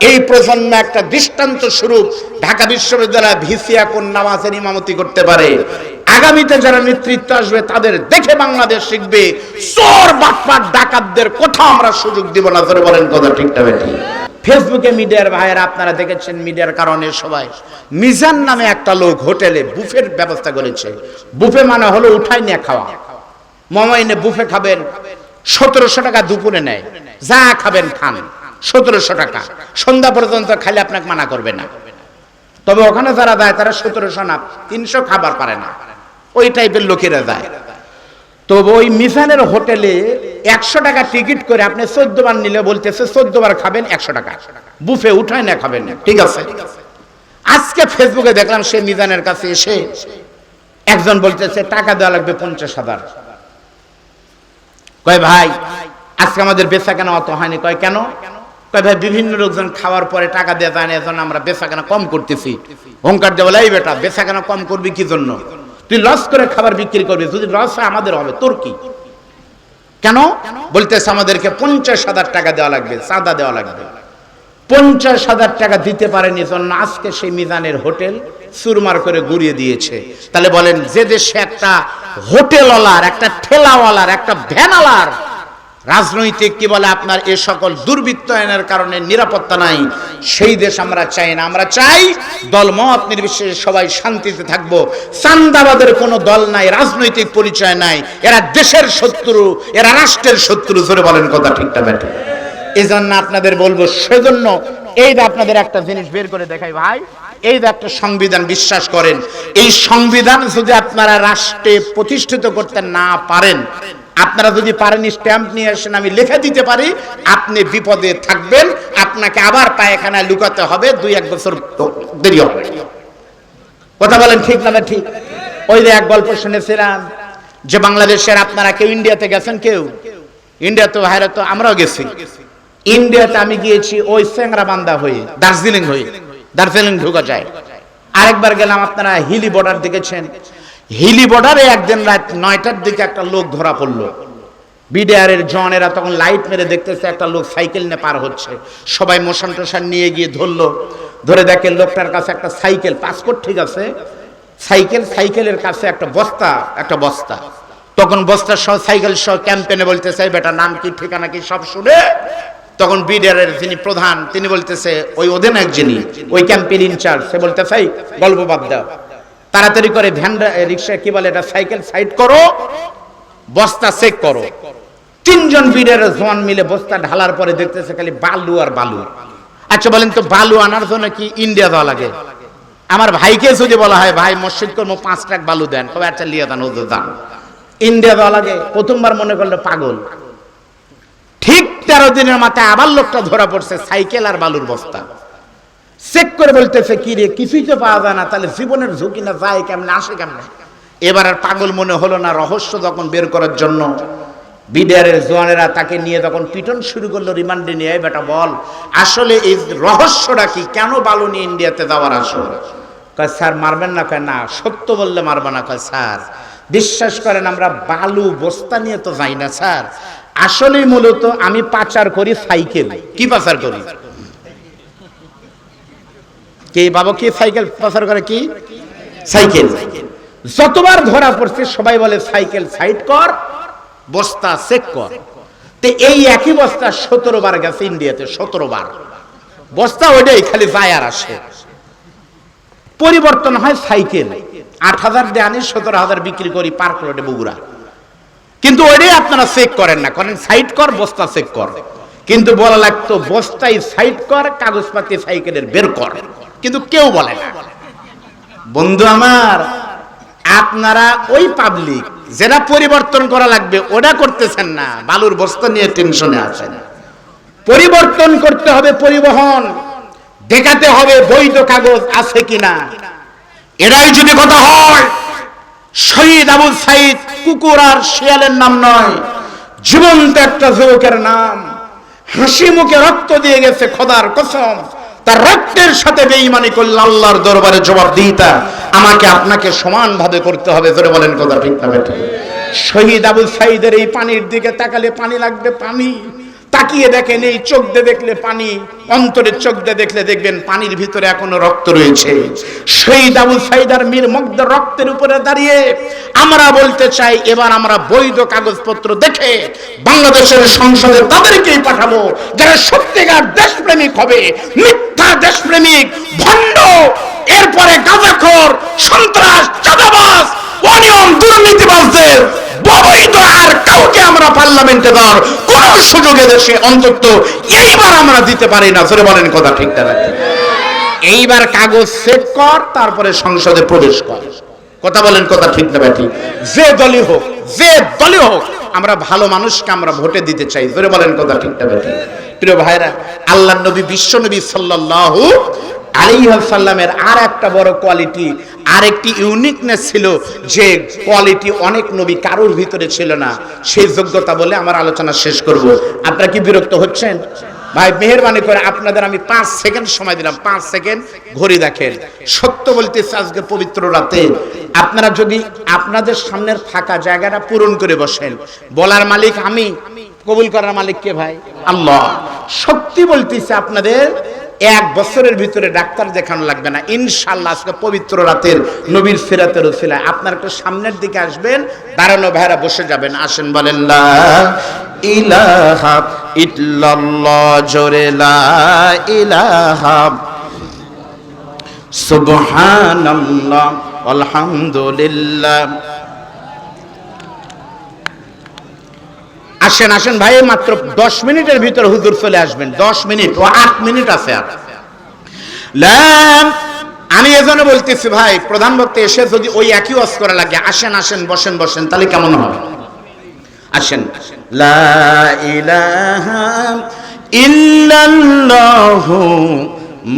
এই প্রজন্ম একটা দৃষ্টান্ত স্বরূপ ঢাকা বিশ্ববিদ্যালয় ভিসিয়া কোন নামাজের ইমামতি করতে পারে। আগামীতে যারা নেতৃত্ব আসবে, তাদের দেখে বাংলাদেশ শিখবে। চোর, বাটপাট, ডাকাতদের কোথাও আমরা সুযোগ দিব না, ধরে বলেন কথা ঠিকটা বেঠি। ফেসবুকে মিডিয়ার ভাইয়েরা, আপনারা দেখেছেন মিডিয়ার কারণে সবাই। মিজান নামে একটা লোক হোটেলে বুফের ব্যবস্থা করেছে। বুফে মানে হলো উঠাই নিয়ে খাওয়া। মমাইনে বুফে খাবেন, সতেরোশো টাকা দুপুরে নেয়। যা খাবেন, খান। সতেরোশো টাকা। সন্ধ্যা পর্যন্ত খাইলে আপনাকে মানা করবে না। তবে ওখানে যারা দেয়, তারা সতেরোশো না, তিনশো খাবার পারে না। ওই টাইপের লোকেরা যায় তবে ওই মিশানের হোটেলে একশো টাকা টিকিট করে আপনি চোদ্দ বার নিলে বলতেছে, চোদ্দ বার খাবেন একশো টাকা। বুফে উঠায় না খাবেন। না ঠিক আছে? আজকে ফেসবুকে দেখলাম সে মিজানের কাছে এসে একজন বলতেছে, টাকা দেওয়া লাগবে পঞ্চাশ হাজার। কয়, ভাই, আজকে আমাদের বেচা কেন অত হয়নি। কয়, কেন? ভাই, বিভিন্ন লোকজন খাওয়ার পরে টাকা দিয়ে যায় না এজন্য আমরা বেচা কেনা কম করতেছি। বলে, এই বেটা বেচা কেনা কম করবি কি জন্য? তুই লস করে খাবার বিক্রি করবি, যদি লস আমাদের হবে, তোর কি? কেন? বলতেছে, আমাদেরকে পঞ্চাশ হাজার টাকা দেওয়া লাগবে, চাঁদা দেওয়া লাগবে। পঞ্চাশ হাজার টাকা দিতে পারেনি জন্য আজকে সেই মিজানের হোটেল সুরমার করে গুড়িয়ে দিয়েছে। তাহলে বলেন, যে দেশে একটা হোটেল হোটেলওয়ালার, একটা ঠেলাওয়ালার, একটা ভ্যানালার রাজনৈতিক কি বলে, আপনার এ সকল দুর্বৃত্তায়নের কারণে নিরাপত্তা নাই। সেই দেশ আমরা চাই না। আমরা চাই দলমত নির্বিশেষে সবাই শান্তিতে থাকব। চান্দাবাদের কোনো দল নাই, রাজনৈতিক পরিচয় নাই। এরা দেশের শত্রু, এরা রাষ্ট্রের শত্রু ধরে বলেন কথা ঠিকটা ব্যাটে। এই জন্য আপনাদের বলব, সেজন্য এই যে আপনাদের একটা জিনিস বের করে দেখাই ভাই, এই যে একটা সংবিধান, বিশ্বাস করেন। এই সংবিধান যদি আপনারা রাষ্ট্রে প্রতিষ্ঠিত করতে না পারেন আপনারা যদি পারেন স্ট্যাম্প নিয়ে আসেন, আমি লিখে দিতে পারি, আপনি বিপদে থাকবেন, আপনাকে আবার পায়খানায় লুকাতে হবে, দুই এক বছর দেরি হবে। কথা বলেন ঠিক না ঠিক? ওই যে এক গল্প শুনেছিলাম যে বাংলাদেশের আপনারা কেউ ইন্ডিয়াতে গেছেন কেউ? ইন্ডিয়া তো ভাইরা তো আমরাও গেছি। ইন্ডিয়াতে আমি গিয়েছি ওই বান্দা হয়ে, দার্জিলিং হয়ে, দার্জিলিং ঢুকা যায়। আরেকবার গেলাম আপনারা হিলি বর্ডার দেখেছেন? হিলি বর্ডারে একদিন রাত নয়টার দিকে একটা লোক ধরা পড়ল। বিডিআরের জনেরা তখন লাইট মেরে দেখতেছে একটা লোক সাইকেল নিয়ে পার হচ্ছে। সবাই মোশন টোশন নিয়ে গিয়ে ধরলো। ধরে দেখে লোকটার কাছে একটা সাইকেল, পাসপোর্ট ঠিক আছে, সাইকেল, সাইকেলের কাছে একটা বস্তা একটা বস্তা। তখন বস্তা সহ, সাইকেল সহ ক্যাম্পেনে বলতেছে বেটা নাম কি, ঠিকানা কি, সব শুনে? তখন বিডিআরের যিনি প্রধান, তিনি বলতেছে, ওই অধিনায়ক যিনি, ওই ক্যাম্পের ইনচার্জ। সে বলতেছে গল্প বাদ দাও। তাড়াতাড়ি করে ভ্যান রিক্সা, কি বলে এটা, সাইকেল সাইড করো, বস্তা চেক করো। তিনজন বীরের জোয়ান মিলে বস্তা ঢালার পরে দেখতেছে খালি বালু আর বালু। আচ্ছা বলেন তো, বালু আনার জন্য কি ইন্ডিয়া দেওয়া লাগে? আমার ভাইকে যদি বলা হয়, ভাই, মসজিদ কর্ম পাঁচ ট্রাক বালু দেন। তবে আচ্ছা লিয়ে দেন ওদের দান ইন্ডিয়া দেওয়া লাগে, প্রথমবার মনে করল পাগল। ঠিক তেরো দিনের মাথায় আবার লোকটা ধরা পড়ছে, সাইকেল আর বালুর বস্তা। চেক করে বলতেছে, কি রে, কিছুই তো পাওয়া যায় না, তাহলে জীবনের ঝুঁকি না, যায় কেমনে, আসে কেমনে? এবার আর পাগল মনে হলো না, রহস্য যখন বের করার জন্য। বিডিআরের জোয়ানেরা তাকে নিয়ে তখন পিটন শুরু করল, রিমান্ডে নিয়ে বেটা, বল, আসলে এই রহস্যটা কি? কেন বালু নিয়ে ইন্ডিয়াতে যাওয়ার আসল? কয়, স্যার, মারবেন না? কয়, না, সত্য বললে মারবে না। কয়, স্যার, বিশ্বাস করেন, আমরা বালু, বস্তা নিয়ে তো যাই না, স্যার। আসলেই মূলত আমি পাচার করি সাইকেল। কি পাচার করি? কে বাবা কি সাইকেল পাচার করে কি? সাইকেল। যতবার ধরা পড়ছে, সবাই বলে সাইকেল সাইড কর, বস্তা চেক কর। তে এই একই বস্তা সতেরো বার গেছে ইন্ডিয়াতে, সতেরো বার। বস্তা ওইটাই, খালি যায় আর আসে। পরিবর্তন হয় সাইকেল। আট হাজার দিয়ে আনি, সতেরো হাজার বিক্রি করি পার্ক রোডে বগুড়া। কিন্তু ওইটাই আপনারা চেক করেন না, করেন সাইড কর, বস্তা চেক কর। কিন্তু বলা লাগতো, বস্তায় সাইড কর কাগজ কাগজপাতি সাইকেলের বের কর। কিন্তু কেউ বলে না। বন্ধু আমার, আপনারা ওই পাবলিক যেটা পরিবর্তন করা লাগবে, ওটা করতেছেন না। বালুর বস্তা নিয়ে টেনশনে আছেন। পরিবর্তন করতে হবে পরিবহন। দেখাতে হবে বৈধ কাগজ আছে কিনা। এরাই যদি কথা হয়, শহীদ আবুল সাইদ কুকুর আর শিয়ালের নাম নয়, জীবন্ত একটা যুবকের নাম। হাসি মুখে রক্ত দিয়ে গেছে খোদার কসম। তার রক্তের সাথে বেঈমানি করলে আল্লাহর দরবারে জবাব দিতা আমাকে আপনাকে সমানভাবে করতে হবে ধরে বলেন কথা ঠিক না শহীদ আবুল সাইদের এই পানির দিকে তাকালে পানি লাগবে পানি। তাকিয়ে দেখেন, এই চোখ দিয়ে দেখলে পানি, অন্তরের চোখ দিয়ে দেখলে দেখবেন পানির ভিতরে এখনও রক্ত রয়েছে। সেই আবু সাইদার মীর মুগ্ধ রক্তের উপরে দাঁড়িয়ে আমরা বলতে চাই, এবার আমরা বৈধ কাগজপত্র দেখে বাংলাদেশের সংসদে তাদেরকেই পাঠাবো, যারা সত্যিকার দেশপ্রেমিক হবে, মিথ্যা দেশপ্রেমিক, ভণ্ড, এরপরে গাঁজাখোর, সন্ত্রাস, চাঁদাবাজ, অনিয়ম, দুর্নীতিবাজদের ববৈধ আর কাউকে আমরা পার্লামেন্টে দেওয়ার অন্তত এইবার আমরা দিতে পারি না। জোরে বলেন কথা ঠিক এইবার কাগজ কর, তারপরে সংসদে প্রবেশ কর। কথা বলেন কথা ঠিক না ঠিক যে দলই হোক, যে দলই হোক, আমরা ভালো মানুষকে আমরা ভোটে দিতে চাই। জোরে বলেন কথা ঠিক না ঠিক প্রিয় ভাইরা আল্লাহ নবী, বিশ্ব নবী সাল্লাল্লাহু আলাইসাল্লামের আর একটা বড় কোয়ালিটি আর একটি ইউনিকনেস ছিল যে কোয়ালিটি অনেক নবী কারোর ভিতরে ছিল না। সেই যোগ্যতা বলে আমার আলোচনা শেষ করব। আপনারা কি বিরক্ত হচ্ছেন? ভাই, মেহরবানি করে আপনাদের আমি পাঁচ সেকেন্ড সময় দিলাম। পাঁচ সেকেন্ড ঘড়ি দেখেন। সত্য বলতেছে আজকে পবিত্র রাতে। আপনারা যদি আপনাদের সামনের ফাঁকা জায়গাটা পূরণ করে বসেন, বলার মালিক আমি, কবুল করার মালিক কে ভাই? আল্লাহ। সত্যি বলতেছে আপনাদের এক বছরের ভিতরে ডাক্তার দেখানো লাগবে না। ইনশাল্লাহ আজকে পবিত্র রাতের নবীর ফেরাতের ওসিলায় আপনার একটু সামনের দিকে আসবেন, দাঁড়ানো ভাইরা বসে যাবেন। আসেন, বলেন সুবহানাল্লাহ, আলহামদুলিল্লাহ। আসেন আসেন ভাই মাত্র দশ মিনিটের ভিতর হুজুর চলে আসবেন। দশ মিনিট ও আট মিনিট আছে আর। আমি এজন্য বলতেছি ভাই, প্রধান বক্তা এসে যদি ওই একই করা লাগে, আসেন আসেন, বসেন বসেন, তাহলে কেমন হবে? আসেন। লা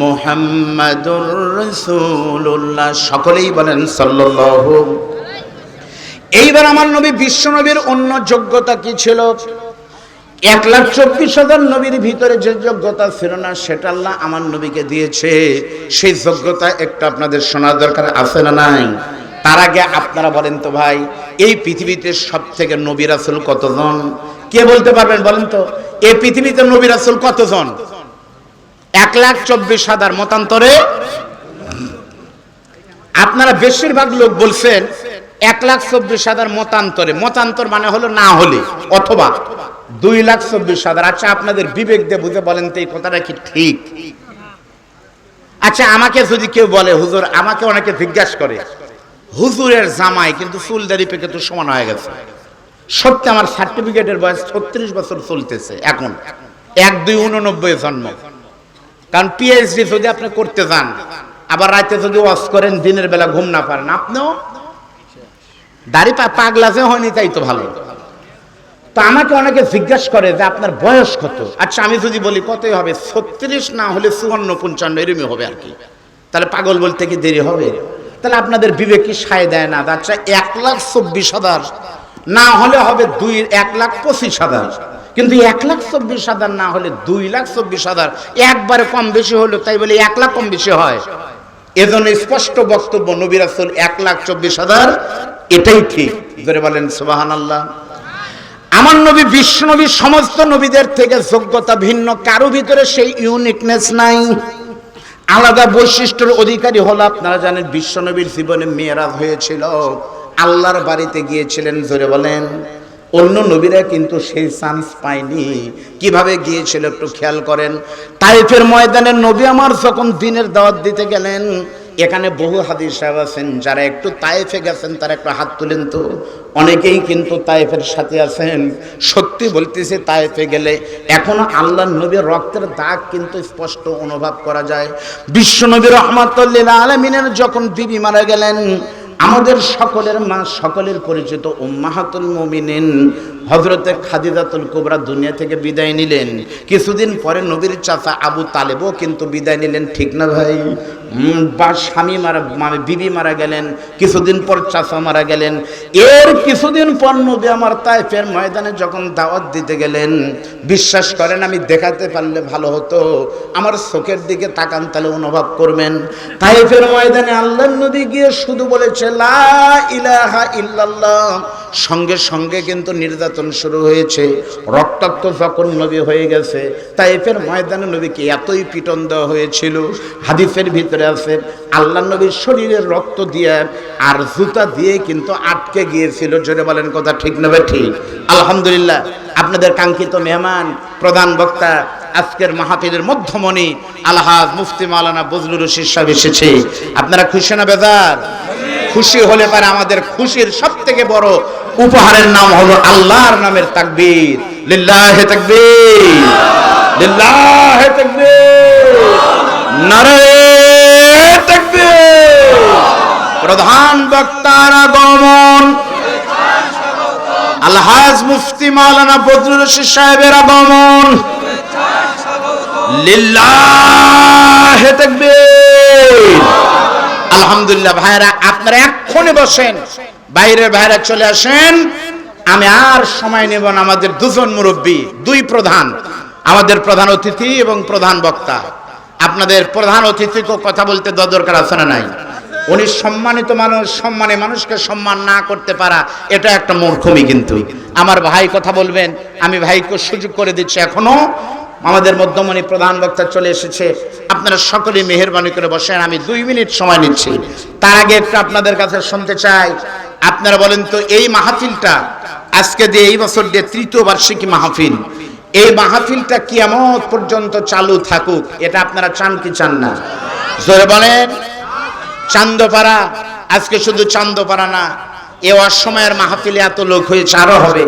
মুহাম্মাদুর রাসূলুল্লাহ। সকলেই বলেন সাল্লাল্লাহু এইবার আমার নবী বিশ্ব নবীর অন্য যোগ্যতা কি ছিল? এক লাখ চব্বিশ হাজার নবীর ভিতরে যে যোগ্যতা ছিল না, সেটা আল্লাহ আমার নবীকে দিয়েছে। সেই যোগ্যতা একটু আপনাদের শোনার দরকার আছে না নাই? তার আগে আপনারা বলেন তো ভাই, এই পৃথিবীতে সব থেকে নবী রাসুল কতজন? কে বলতে পারবেন বলেন তো? এই পৃথিবীতে নবী রাসুল কতজন? এক লাখ চব্বিশ হাজার মতান্তরে? আপনারা বেশিরভাগ লোক বলছেন এক লাখ চব্বিশ হাজার মতান্তরে। মতান্তর মানে হলো না হলে, অথবা দুই লাখ চব্বিশ হাজার। আচ্ছা আপনাদের বিবেক দিয়ে বুঝে বলেন তো এই কথাটা কি ঠিক? আচ্ছা আমাকে যদি কেউ বলে, হুজুর, আমাকে অনেকে জিজ্ঞাসা করে, হুজুরের জামাই কিন্তু চুলদারি পেকে তো সমান হয়ে গেছে। সত্যি আমার সার্টিফিকেটের বয়স ছত্রিশ বছর চলতেছে এখন। এক দুই উননব্বই জন্ম। কারণ পিএইচডি যদি আপনি করতে যান, আবার রাতে যদি ওয়াশ করেন, দিনের বেলা ঘুম না পারেন। আপনিও দাড়ি পাগলা যে হয়নি তাই তো ভালো। তো আমাকে অনেকে জিজ্ঞাসা করে যে আপনার বয়স কত? আচ্ছা আমি যদি বলি কতই হবে? ছত্রিশ না হলে চুয়ান্ন, পঞ্চান্ন, এরমই হবে আর কি। তাহলে পাগল বলতে কি দেরি হবে? তাহলে আপনাদের বিবেক কি সায় দেয় না আচ্ছা এক লাখ চব্বিশ হাজার। না হলে হবে দুই, এক লাখ পঁচিশ হাজার। কিন্তু এক লাখ চব্বিশ হাজার না হলে দুই লাখ চব্বিশ হাজার। একবারে কম বেশি হলো তাই বলে এক লাখ কম বেশি হয়। এজন্য স্পষ্ট বক্তব্য নবী রাসূল এক লাখ চব্বিশ হাজার, এটাই ঠিক। ধরে বলেন সুবাহান আল্লাহ আমার নবী বিশ্ব নবী, সমস্ত নবীদের থেকে যোগ্যতা ভিন্ন, কারও ভিতরে সেই ইউনিকনেস নাই। আলাদা বৈশিষ্ট্যের অধিকারী হলো, আপনারা জানেন, বিশ্ব নবীর জীবনে মেয়েরাজ হয়েছিল। আল্লাহর বাড়িতে গিয়েছিলেন, জোরে বলেন। অন্য নবীরা কিন্তু সেই চান্স পায়নি। কীভাবে গিয়েছিল একটু খেয়াল করেন? তাইফের ময়দানে নবী আমার যখন দিনের দাওয়াত দিতে গেলেন, এখানে বহু হাদিস সাহেব আছেন, যারা একটু তায়েফে গেছেন, তারা একটু হাত তুলেন তো। অনেকেই কিন্তু তায়েফের সাথে আছেন। সত্যি বলতেছে তায়েফে গেলে এখনও আল্লাহ নবীর রক্তের দাগ কিন্তু স্পষ্ট অনুভব করা যায়। বিশ্ব নবী রহমতুল্লিল আলমিনের যখন বিবি মারা গেলেন আমাদের সকলের মা, সকলের পরিচিত উম্মাহাতুল মুমিনিন। হজরতে খাদিদাতুল কুবরা দুনিয়া থেকে বিদায় নিলেন। কিছুদিন পরে নবীর চাচা আবু তালেবও কিন্তু বিদায় নিলেন, ঠিক না ভাই? বা স্বামী মারা মানে বিবি মারা গেলেন, কিছুদিন পর চাচা মারা গেলেন। এর কিছুদিন পর নবী আমার তাইফের ময়দানে যখন দাওয়াত দিতে গেলেন, বিশ্বাস করেন আমি দেখাতে পারলে ভালো হতো। আমার চোখের দিকে তাকান, তাহলে অনুভব করবেন। তাইফের ময়দানে আল্লাহ নবী গিয়ে শুধু বলেছে, লা ইলাহা ইল্লাল্লাহ। সঙ্গে সঙ্গে কিন্তু নির্যাতন শুরু হয়েছে। রক্তাক্ত যখন নবী হয়ে গেছে তাই এফের ময়দানে নবীকে এতই পিটন দেওয়া হয়েছিল। হাদিসের ভিতরে আছে, আল্লাহ নবীর শরীরের রক্ত দিয়ে আর জুতা দিয়ে কিন্তু আটকে গিয়েছিল। জোরে বলেন কথা ঠিক নেবে ঠিক? আলহামদুলিল্লাহ, আপনাদের কাঙ্ক্ষিত মেহমান, প্রধান বক্তা, আজকের মাহফিলের মধ্যমণি, আলহাজ মুফতি মাওলানা বজলুর রশিদ সাহেব এসেছে। আপনারা খুশি না বেজার? খুশি হলে পারে আমাদের খুশির সব থেকে বড় উপহারের নাম হলো আল্লাহর নামের তাকবীর। লিল্লাহে তাকবীর। লিল্লাহে তাকবীর। নারে তাকবীর। প্রধান বক্তার আগমন। আলহাজ মুফতি মাওলানা বদরুল রশিদ সাহেবের আগমন। লিল্লাহে তাকবীর। আলহামদুলিল্লাহ ভাইরা আপনারা এক্ষুনি বসেন। বাইরের ভাইরা চলে আসেন। আমি আর সময় নেব না, আমাদের দুজন মুরব্বী, দুই প্রধান, আমাদের প্রধান অতিথি এবং প্রধান বক্তা। আপনাদের প্রধান অতিথিকেও কথা বলতে দরকার আছে না নাই? উনি সম্মানিত মানুষ, সম্মানে মানুষকে সম্মান না করতে পারা, এটা একটা মূর্খমি কিন্তু। আমার ভাই কথা বলবেন, আমি ভাইকে সুযোগ করে দিচ্ছি এখনও। আমাদের মধ্যমণি প্রধান বক্তা চলে এসেছে। আপনারা সকলে মেহরবানি করে বসেন, আমি দুই মিনিট সময় নিচ্ছি। তার আগে একটু আপনাদের কাছে শুনতে চাই। আপনারা বলেন তো, এই মাহফিলটা আজকে দিয়ে এই বছর দিয়ে তৃতীয় বার্ষিকী মাহফিল, এই মাহফিলটা কিয়ামত পর্যন্ত চালু থাকুক, এটা আপনারা চান কি চান না? জোরে বলেন, চান্দপাড়া, আজকে শুধু চান্দপাড়া না, এ অসময়ের মাহফিলে এত লোক হয়েছে, আরও হবে।